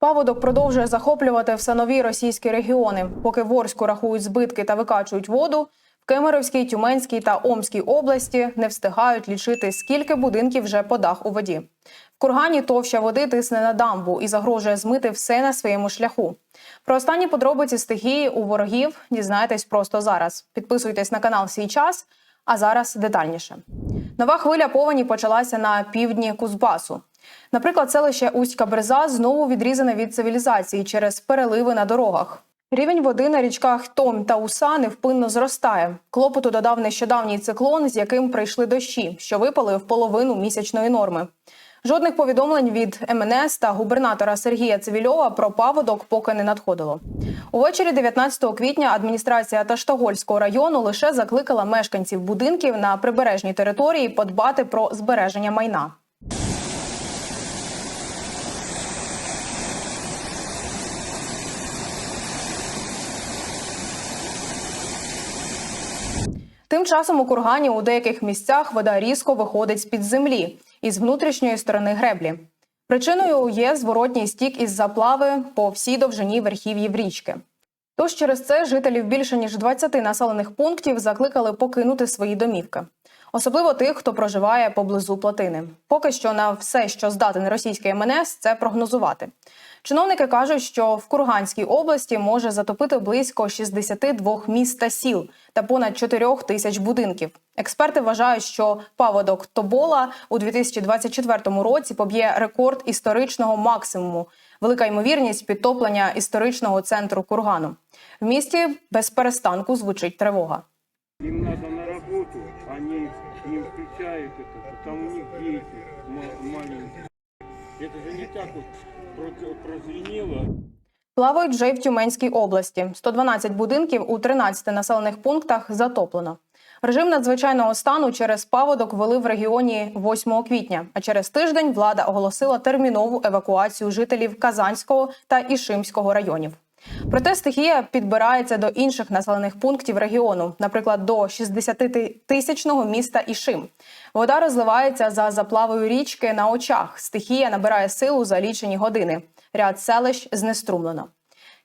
Паводок продовжує захоплювати все нові російські регіони. Поки в Орську рахують збитки та викачують воду, в Кемеровській, Тюменській та Омській області не встигають лічити, скільки будинків вже по дах у воді. В Кургані товща води тисне на дамбу і загрожує змити все на своєму шляху. Про останні подробиці стихії у ворогів дізнаєтесь просто зараз. Підписуйтесь на канал «Свій час», а зараз детальніше. Нова хвиля повені почалася на півдні Кузбасу. Наприклад, селище Уська Бреза знову відрізане від цивілізації через переливи на дорогах. Рівень води на річках Том та Уса невпинно зростає. Клопоту додав нещодавній циклон, з яким прийшли дощі, що випали в половину місячної норми. Жодних повідомлень від МНС та губернатора Сергія Цивільова про паводок поки не надходило. Увечері 19 квітня адміністрація Таштагольського району лише закликала мешканців будинків на прибережній території подбати про збереження майна. Тим часом у кургані у деяких місцях вода різко виходить з під землі із внутрішньої сторони греблі. Причиною є зворотній стік із заплави по всій довжині верхів'їв річки. Тож через це жителів більше ніж 20 населених пунктів закликали покинути свої домівки, особливо тих, хто проживає поблизу плотини. Поки що на все, що здатен російський МНС, це прогнозувати. Чиновники кажуть, що в Курганській області може затопити близько 62 міст та сіл та понад 4 тисяч будинків. Експерти вважають, що паводок Тобола у 2024 році поб'є рекорд історичного максимуму. Велика ймовірність підтоплення історичного центру Кургану. В місті без перестанку звучить тривога. Это же не так вот про- Плавають вже й в Тюменській області. 112 будинків у 13 населених пунктах затоплено. Режим надзвичайного стану через паводок ввели в регіоні 8 квітня. А через тиждень влада оголосила термінову евакуацію жителів Казанського та Ішимського районів. Проте стихія підбирається до інших населених пунктів регіону, наприклад, до 60-тисячного міста Ішим. Вода розливається за заплавою річки на очах. Стихія набирає силу за лічені години. Ряд селищ знеструмлено.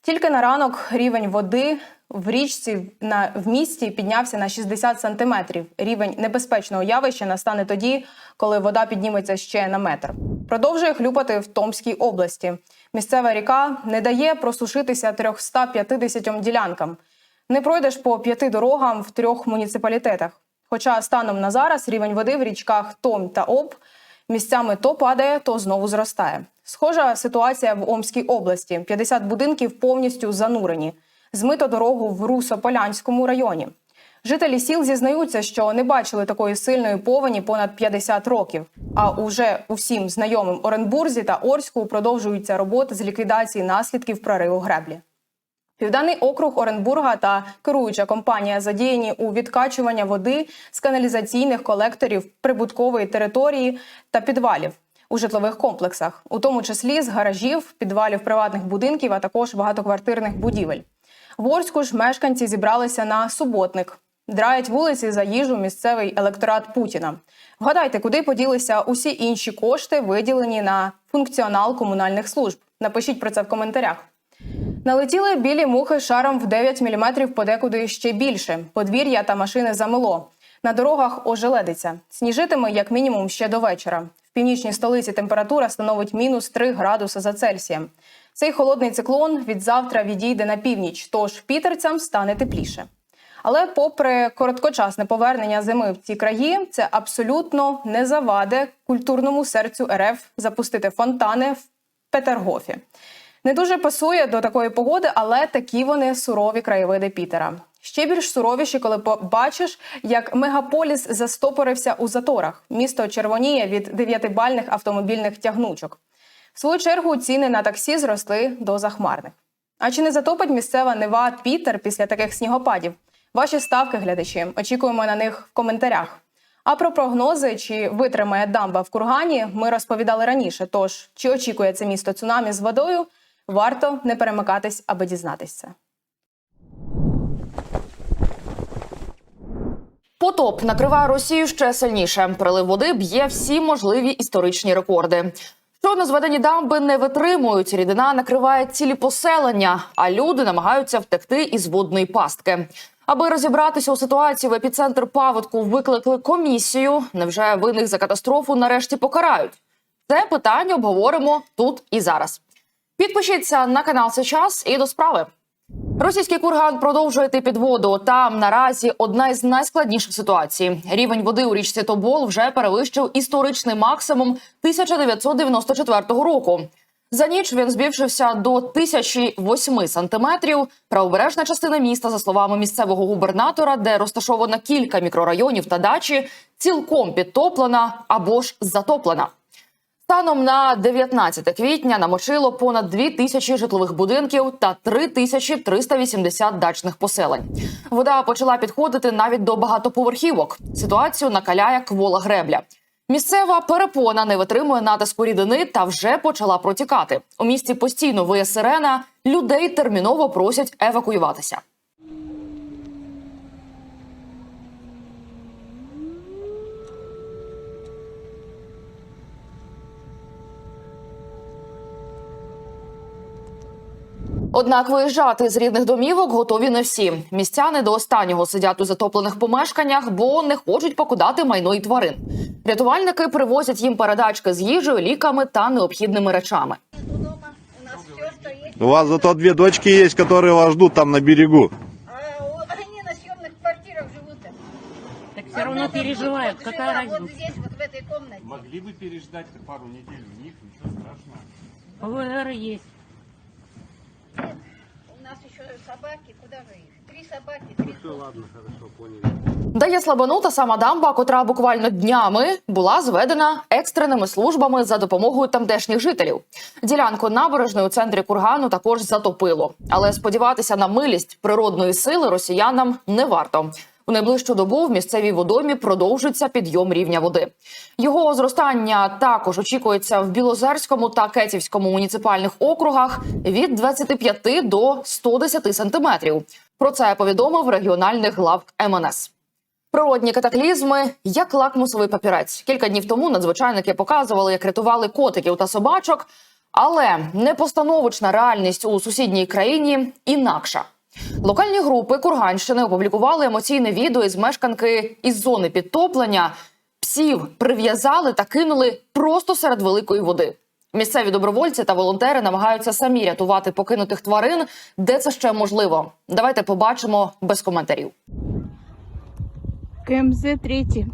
Тільки на ранок рівень води в річці на в місті піднявся на 60 сантиметрів. Рівень небезпечного явища настане тоді, коли вода підніметься ще на метр. Продовжує хлюпати в Томській області. Місцева ріка не дає просушитися 350 ділянкам. Не пройдеш по п'яти дорогам в трьох муніципалітетах. Хоча станом на зараз рівень води в річках Том та Об місцями то падає, то знову зростає. Схожа ситуація в Омській області: 50 будинків повністю занурені. Змито дорогу в Русополянському районі. Жителі сіл зізнаються, що не бачили такої сильної повені понад 50 років. А уже усім знайомим Оренбурзі та Орську продовжуються роботи з ліквідації наслідків прориву греблі. Південний округ Оренбурга та керуюча компанія задіяні у відкачування води з каналізаційних колекторів прибуткової території та підвалів у житлових комплексах, у тому числі з гаражів, підвалів приватних будинків, а також багатоквартирних будівель. В Орську ж мешканці зібралися на суботник. Драють вулиці за їжу місцевий електорат Путіна. Вгадайте, куди поділися усі інші кошти, виділені на функціонал комунальних служб. Напишіть про це в коментарях. Налетіли білі мухи шаром в 9 мм подекуди ще більше. Подвір'я та машини замело. На дорогах ожеледиться. Сніжитиме як мінімум ще до вечора. В північній столиці температура становить мінус 3 градуси за Цельсієм. Цей холодний циклон від завтра відійде на північ, тож пітерцям стане тепліше. Але, попри короткочасне повернення зими в ці краї, це абсолютно не заваде культурному серцю РФ запустити фонтани в Петергофі. Не дуже пасує до такої погоди, але такі вони сурові краєвиди Пітера. Ще більш суровіші, коли побачиш, як мегаполіс застопорився у заторах. Місто червоніє від дев'ятибальних автомобільних тягнучок. В свою чергу ціни на таксі зросли до захмарних. А чи не затопить місцева Нева Пітер після таких снігопадів? Ваші ставки, глядачі, очікуємо на них в коментарях. А про прогнози, чи витримає дамба в кургані, ми розповідали раніше. Тож, чи очікує це місто цунамі з водою, варто не перемикатись, аби дізнатися. Потоп накриває Росію ще сильніше. Прилив води б'є всі можливі історичні рекорди. Щойно зведені дамби не витримують. Рідина накриває цілі поселення, а люди намагаються втекти із водної пастки. Аби розібратися у ситуації в епіцентр паводку викликали комісію. Невже винних за катастрофу нарешті покарають? Це питання обговоримо тут і зараз. Підпишіться на канал «Сейчас» і до справи. Російський курган продовжує йти під воду. Там наразі одна із найскладніших ситуацій. Рівень води у річці Тобол вже перевищив історичний максимум 1994 року. За ніч він збільшився до 1008 сантиметрів. Правобережна частина міста, за словами місцевого губернатора, де розташовано кілька мікрорайонів та дачі, цілком підтоплена або ж затоплена. Станом на 19 квітня намочило понад 2 тисячі житлових будинків та 3 тисячі 380 дачних поселень. Вода почала підходити навіть до багатоповерхівок. Ситуацію накаляє квола гребля. Місцева перепона не витримує натиску рідини та вже почала протікати. У місті постійно виє сирена. Людей терміново просять евакуюватися. Однак виїжджати з рідних домівок готові не всі. Містяни до останнього сидять у затоплених помешканнях, бо не хочуть покидати майно і тварин. Рятувальники привозять їм передачки з їжею, ліками та необхідними речами. дома. У нас все, что есть. У вас зато две дочки есть, которые вас ждут там на берегу. А вот они на съемных квартирах живут. Так все равно переживают. Какая Вот разница? здесь, вот в этой комнате. Могли бы переждать пару недель в них, ничего страшного. ПВР есть. Собаки, куда же их? Три собаки, три Дає слабонута сама дамба, котра буквально днями була зведена екстреними службами за допомогою тамтешніх жителів. Ділянку набережної у центрі кургану також затопило. Але сподіватися на милість природної сили росіянам не варто. У найближчу добу в місцевій водомі продовжується підйом рівня води. Його зростання також очікується в Білозерському та Кетівському муніципальних округах від 25 до 110 сантиметрів. Про це повідомив регіональний глав МНС. Природні катаклізми як лакмусовий папірець. Кілька днів тому надзвичайники показували, як рятували котиків та собачок, але непостановочна реальність у сусідній країні інакша. Локальні групи Курганщини опублікували емоційне відео із мешканки із зони підтоплення. Псів прив'язали та кинули просто серед великої води. Місцеві добровольці та волонтери намагаються самі рятувати покинутих тварин, де це ще можливо. Давайте побачимо без коментарів. КМЗ третий.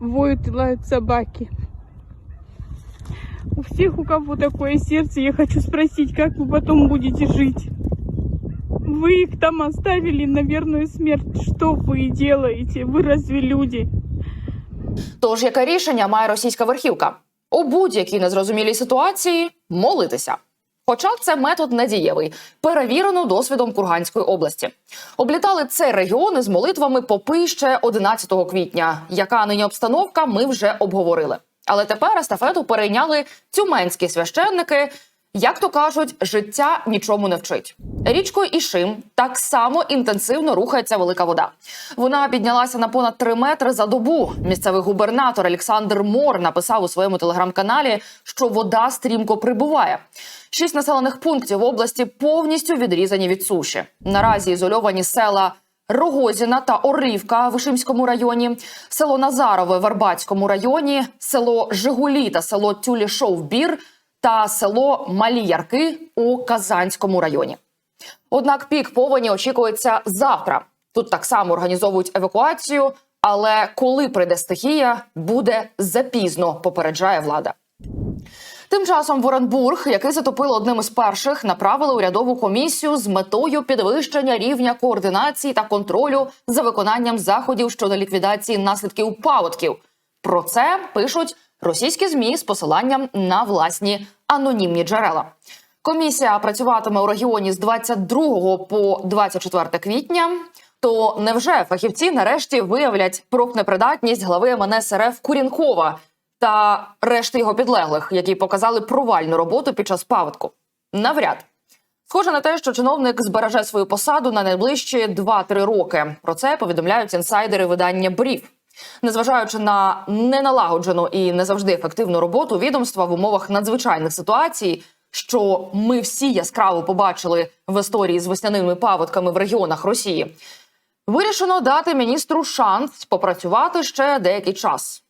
Воют и лают собаки. У всех, у кого такое сердце, я хочу спросить, как вы потом будете жить? Вы их там оставили на верную смерть. Что вы делаете? Вы разве люди? Тож яке рішення має російська верхівка? У будь-якій незрозумілій ситуації молитися. Хоча це метод надієвий, перевірено досвідом Курганської області. Облітали цей регіон із молитвами попи ще 11 квітня. Яка нині обстановка, ми вже обговорили. Але тепер естафету перейняли тюменські священники. Як то кажуть, життя нічому не вчить. Річкою Ішим так само інтенсивно рухається велика вода. Вона піднялася на понад 3 метри за добу. Місцевий губернатор Олександр Мор написав у своєму телеграм-каналі, що вода стрімко прибуває. Шість населених пунктів області повністю відрізані від суші. Наразі ізольовані села Рогозіна та Орівка в Вишимському районі, село Назарове в Арбатському районі, село Жигулі та село Тюлішов-Бір та село Малі Ярки у Казанському районі. Однак пік повені очікується завтра. Тут так само організовують евакуацію, але коли прийде стихія, буде запізно, попереджає влада. Тим часом в Оренбург, який затопило одним із перших, направили урядову комісію з метою підвищення рівня координації та контролю за виконанням заходів щодо ліквідації наслідків паводків. Про це пишуть російські змі з посиланням на власні анонімні джерела. Комісія працюватиме у регіоні з 22 по 24 квітня. То невже фахівці нарешті виявлять профнепридатність глави МНС Курінкова та решти його підлеглих, які показали провальну роботу під час паводку? Навряд. Схоже на те, що чиновник збереже свою посаду на найближчі 2-3 роки. Про це повідомляють інсайдери видання Брів. Незважаючи на неналагоджену і не завжди ефективну роботу відомства в умовах надзвичайних ситуацій, що ми всі яскраво побачили в історії з весняними паводками в регіонах Росії, вирішено дати міністру шанс попрацювати ще деякий час.